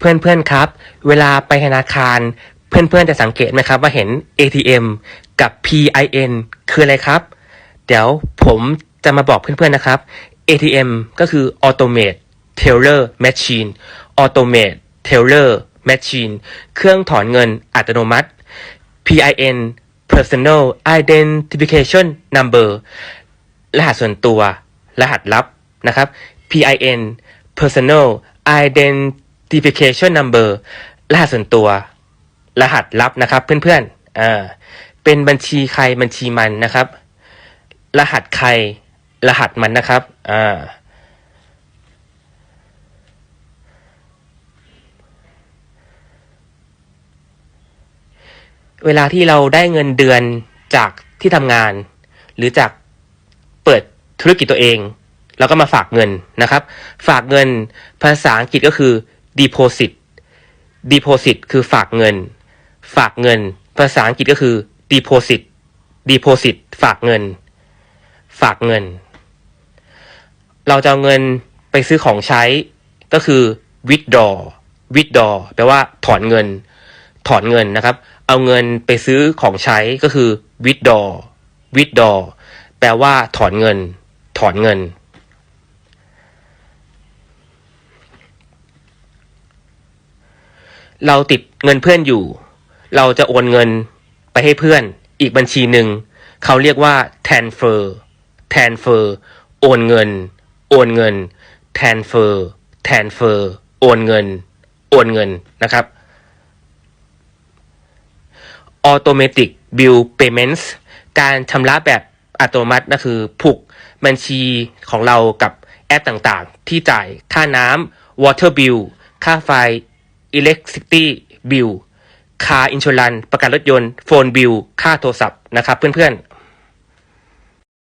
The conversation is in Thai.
เพื่อนๆครับ เวลาไปธนาคาร เพื่อนๆจะสังเกตไหมครับ ว่าเห็น ATM กับ PIN คืออะไรครับ เดี๋ยวผมจะมาบอกเพื่อนๆนะครับ ATM ก็คือ Automate Teller Machine Automate Teller Machine เครื่องถอนเงินอัตโนมัติ PIN Personal Identification Number รหัสส่วนตัว รหัสลับนะครับ PIN Personal Identification Number รหัสส่วนตัว รหัสลับนะครับ เพื่อนๆอ่าเป็นบัญชีใครบัญชีมันนะครับ รหัสใครรหัสมันนะครับอ่าเวลาที่เราได้เงินเดือนจากที่ทำงาน หรือจากเปิดธุรกิจตัวเองแล้วก็มาฝากเงินนะครับ ฝากเงินภาษาอังกฤษก็คือ deposit deposit คือฝากเงิน ฝากเงิน ภาษาอังกฤษก็คือ deposit deposit ฝากเงิน ฝากเงิน เราจะเอาเงินไปซื้อของใช้ก็คือ withdraw withdraw แปลว่าถอนเงิน ถอนเงินนะครับ เอาเงินไปซื้อของใช้ก็คือ withdraw withdraw แปลว่าถอนเงิน ถอนเงิน เราติดเงินเพื่อนอยู่ เราจะโอนเงินไปให้เพื่อน อีกบัญชีหนึ่งเขาเรียกว่า transfer transfer โอนเงิน โอนเงิน transfer transfer โอนเงิน โอนเงินนะครับ automatic bill payments การชำระแบบอัตโนมัติก็คือผูกบัญชีของเรากับแอปต่างๆ ที่จ่ายค่าน้ำ water bill ค่าไฟ electricity bill ค่าอินช r รันประกันรถยนต์ phone bill ค่าโทรศัพท์นะครับเพื่อนๆ